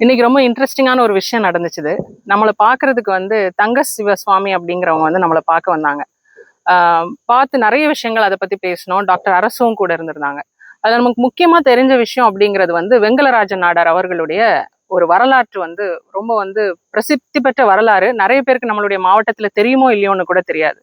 இன்னைக்கு ரொம்ப இன்ட்ரெஸ்டிங்கான ஒரு விஷயம் நடந்துச்சுது. நம்மளை பார்க்கறதுக்கு வந்து தங்க சிவசுவாமி அப்படிங்கிறவங்க வந்து நம்மளை பார்க்க வந்தாங்க. ஆஹ் பார்த்து நிறைய விஷயங்கள் அதை பத்தி பேசணும் டாக்டர் அரசும் கூட இருந்திருந்தாங்க. அது நமக்கு முக்கியமா தெரிஞ்ச விஷயம் அப்படிங்கிறது வந்து வெங்கலராஜன் நாடார் அவர்களுடைய ஒரு வரலாற்று வந்து ரொம்ப வந்து பிரசித்தி பெற்ற வரலாறு. நிறைய பேருக்கு நம்மளுடைய மாவட்டத்துல தெரியுமோ இல்லையோன்னு கூட தெரியாது.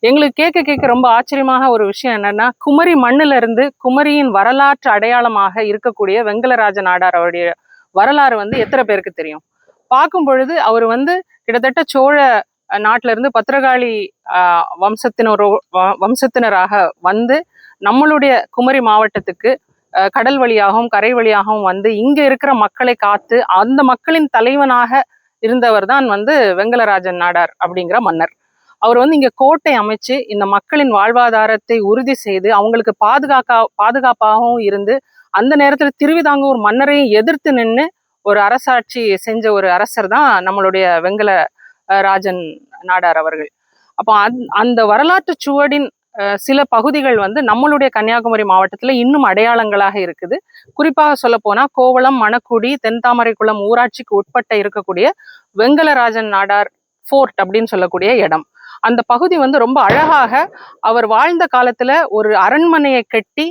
எங்களுக்கு கேட்க கேட்க ரொம்ப ஆச்சரியமாக ஒரு விஷயம் என்னன்னா குமரி மண்ணுல இருந்து குமரியின் வரலாற்று அடையாளமாக இருக்கக்கூடிய வெங்கலராஜ நாடார் அவருடைய வரலாறு வந்து எத்தனை பேருக்கு தெரியும்? பார்க்கும் பொழுது அவர் வந்து கிட்டத்தட்ட சோழ நாட்டில இருந்து பத்திரகாளி ஆஹ், வம்சத்தினரோ வம்சத்தினராக வந்து நம்மளுடைய குமரி மாவட்டத்துக்கு கடல் வழியாகவும் கரை வழியாகவும் வந்து இங்க இருக்கிற மக்களை காத்து அந்த மக்களின் தலைவனாக இருந்தவர் தான் வந்து வெங்கலராஜன் நாடார் அப்படிங்கிற மன்னர். அவர் வந்து இங்க கோட்டை அமைச்சு இந்த மக்களின் வாழ்வாதாரத்தை உறுதி செய்து அவங்களுக்கு பாதுகாக்கா பாதுகாப்பாகவும் இருந்து அந்த நேரத்தில் திருவிதாங்கூர் மன்னரையும் எதிர்த்து நின்று ஒரு அரசாட்சி செஞ்ச ஒரு அரசர் தான் நம்மளுடைய வெங்கல ராஜன் நாடார் அவர்கள். அப்போ அந் அந்த வரலாற்று சுவடின் சில பகுதிகள் வந்து நம்மளுடைய கன்னியாகுமரி மாவட்டத்துல இன்னும் அடையாளங்களாக இருக்குது. குறிப்பாக சொல்ல போனால் கோவளம் மணக்குடி தென்தாமரைக்குளம் ஊராட்சிக்கு உட்பட்ட இருக்கக்கூடிய வெங்கலராஜன் நாடார் ஃபோர்ட் அப்படின்னு சொல்லக்கூடிய இடம். அந்த பகுதி வந்து ரொம்ப அழகாக அவர் வாழ்ந்த காலத்துல ஒரு அரண்மனையை கட்டி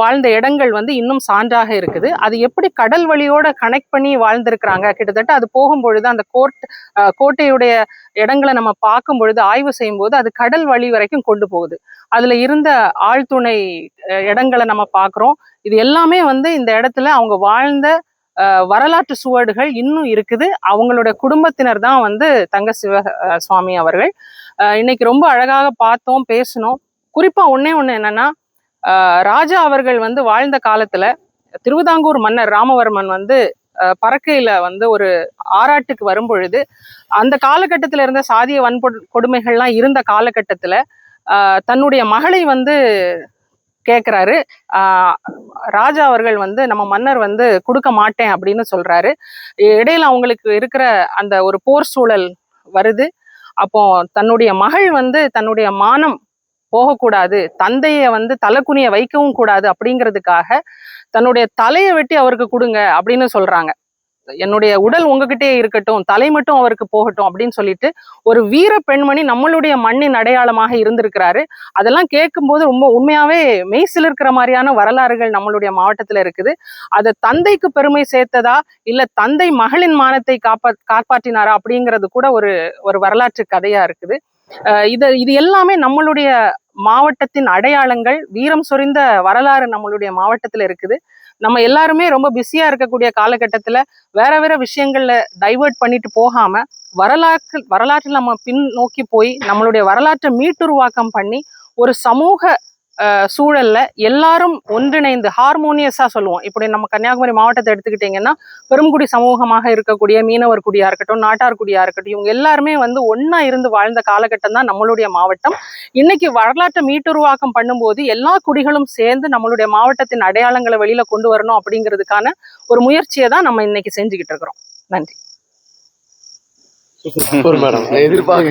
வாழ்ந்த இடங்கள் வந்து இன்னும் சான்றாக இருக்குது. அது எப்படி கடல் வழியோட கனெக்ட் பண்ணி வாழ்ந்திருக்கிறாங்க? கிட்டத்தட்ட அது போகும்பொழுது அந்த கோர்ட் கோட்டையுடைய இடங்களை நம்ம பார்க்கும் பொழுது ஆய்வு செய்யும் போது அது கடல் வழி வரைக்கும் கொண்டு போகுது. அதுல இருந்த ஆழ்துணை இடங்களை நம்ம பார்க்குறோம். இது எல்லாமே வந்து இந்த இடத்துல அவங்க வாழ்ந்த வரலாற்று சுவடுகள் இன்னும் இருக்குது. அவங்களோட குடும்பத்தினர் தான் வந்து தங்க சிவ சுவாமி அவர்கள். இன்னைக்கு ரொம்ப அழகாக பார்த்தோம் பேசினோம். குறிப்பா ஒன்னே ஒன்று என்னன்னா ராஜா அவர்கள் வந்து வாழ்ந்த காலத்துல திருவிதாங்கூர் மன்னர் ராமவர்மன் வந்து பறக்கையில வந்து ஒரு ஆராட்டுக்கு வரும் பொழுது அந்த காலகட்டத்தில் இருந்த சாதிய வன்பொடு கொடுமைகள்லாம் இருந்த காலகட்டத்துல தன்னுடைய மகளை வந்து கேட்குறாரு ராஜா அவர்கள் வந்து நம்ம மன்னர் வந்து கொடுக்க மாட்டேன் அப்படின்னு சொல்றாரு. இடையில அவங்களுக்கு இருக்கிற அந்த ஒரு போர் சூழல் வருது. அப்போ தன்னுடைய மகள் வந்து தன்னுடைய மானம் போகக்கூடாது தந்தையை வந்து தலைக்குனிய வைக்கவும் கூடாது அப்படிங்கிறதுக்காக தன்னுடைய தலையை வெட்டி அவருக்கு கொடுங்க அப்படின்னு சொல்றாங்க. என்னுடைய உடல் உங்ககிட்டயே இருக்கட்டும் தலை மட்டும் அவருக்கு போகட்டும் அப்படின்னு சொல்லிட்டு ஒரு வீர பெண்மணி நம்மளுடைய மண்ணின் அடையாளமாக இருந்திருக்கிறாரு. அதெல்லாம் கேட்கும்போது ரொம்ப உண்மையாவே மெய்சில் இருக்கிற மாதிரியான வரலாறுகள் நம்மளுடைய மாவட்டத்துல இருக்குது. அதை தந்தைக்கு பெருமை சேர்த்ததா இல்ல தந்தை மகளின் மானத்தை காப்பா காப்பாற்றினாரா அப்படிங்கிறது கூட ஒரு ஒரு வரலாற்று கதையா இருக்குது. இது இது எல்லாமே நம்மளுடைய மாவட்டத்தின் அடையாளங்கள் வீரம் சொரிந்த வரலாறு நம்மளுடைய மாவட்டத்துல இருக்குது. நம்ம எல்லாருமே ரொம்ப பிஸியா இருக்கக்கூடிய காலகட்டத்துல வேற வேற விஷயங்கள்ல டைவர்ட் பண்ணிட்டு போகாம வரலாற்று வரலாற்றில் நம்ம பின் நோக்கி போய் நம்மளுடைய வரலாற்றை மீட்டுருவாக்கம் பண்ணி ஒரு சமூக சூழல்ல எல்லாரும் ஒன்றிணைந்து ஹார்மோனியஸா சொல்லுவோம். இப்படி நம்ம கன்னியாகுமரி மாவட்டத்தை எடுத்துக்கிட்டீங்கன்னா பெருங்குடி சமூகமாக இருக்கக்கூடிய மீனவர் குடியா இருக்கட்டும் நாட்டார் குடியா இருக்கட்டும் இவங்க எல்லாருமே வந்து ஒன்னா இருந்து வாழ்ந்த காலகட்டம் தான் நம்மளுடைய மாவட்டம். இன்னைக்கு வரலாற்றை மீட்டுருவாக்கம் பண்ணும்போது எல்லா குடிகளும் சேர்ந்து நம்மளுடைய மாவட்டத்தின் அடையாளங்களை வெளியில கொண்டு வரணும் அப்படிங்கிறதுக்கான ஒரு முயற்சியை தான் நம்ம இன்னைக்கு செஞ்சுக்கிட்டு இருக்கிறோம். நன்றி. எதிர்பார்க்கவே